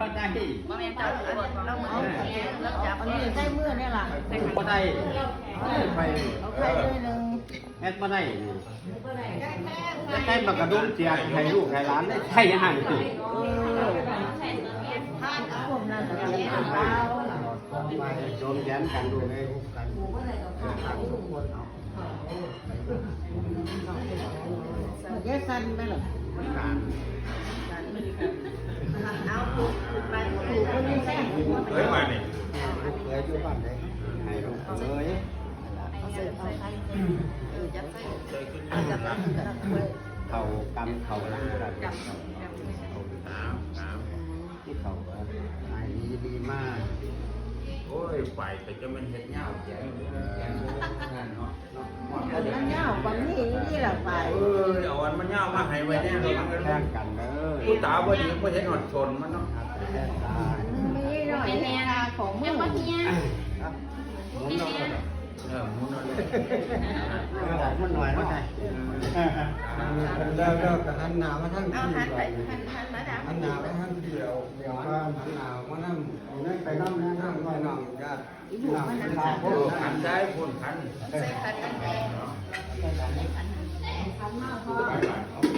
ก็ได้บ่แม่นจับเราเหมือนเราจับอันนี้ใช้มือเนี่ยล่ะก็ได้ไปเอาไข่ด้วยนึงแอดมาได้ใช้มากระดุมเสียให้ลูกให้หลานได้ใช่ยังไงสิเออพวกนั้นก็ทำเปล่าไปโจมแย้มกันดูเลยกันแยกสั้นไหมล่ะการอ เฮ้ยมานี่ลูกเคยอยู่บ้านได้ให้ลูกเคยเอาเสิร์ฟเข่ากำเขาอะไรก็ได้จับจับสาที่เขาหายดีดีมาก โอ้ยไปแต่จะมันเห็ดเงาแก่นั่นเนาะอันนั้นเงาปันนี้นี่แหละไปเออเอาอันมันเงามาให้ไว้แน่เลยมันก็แข่งกันเลยผู้ตาบ่ดีบ่เห็นหอดชนมันเนาะ ของมือหมุนเราก็เออมุนเอาเลยบอกมันหน่อยว่าไงแล้วแล้วก็หันหน้ามาทางเอาที่หันไปไปหันหันมาดับหันหน้าไปทางที่เอาเดี๋ยวว่าหันหน้ามานั่งนั่นไปน้ำนะนั่งน้ำไว้ไว้นั่น้งญาตินั่งเป็นโอ้ขันได้พุ่นขันใส่ขันกันแดง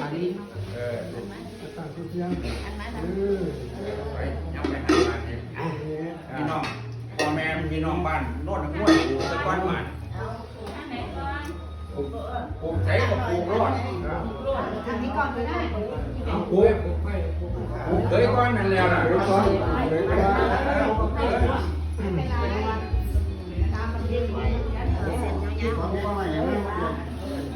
อันนี้เออตั้งทุกอย่างอันมาดับเออ ไปยังไปหาบ้านนี่พี่น้องพ่อแม่พี่น้อง้นงวยอยู่ตะก้อนบ้านปูใช้กับปูรอดอันนี้ก่อนก็ได้ปูปูเคยก้อนนั่นแล้วล่ะเดี๋ยวก่อนเดี๋ยก่อนของก็ไม่ยังไม่หมดแ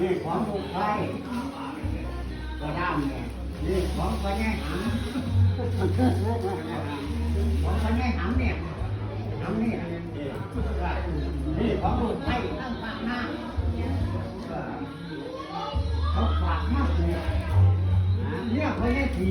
นี่ของลูกไทยก็ด้ามเนี่ยนี่ของก็แง่หำของก็แง่หำเนี่ยหำเนี่ยนี่ของลูกไทยตั้งปากหน้าเขาฝากมากเลยเนี่ยเขาแง่ผี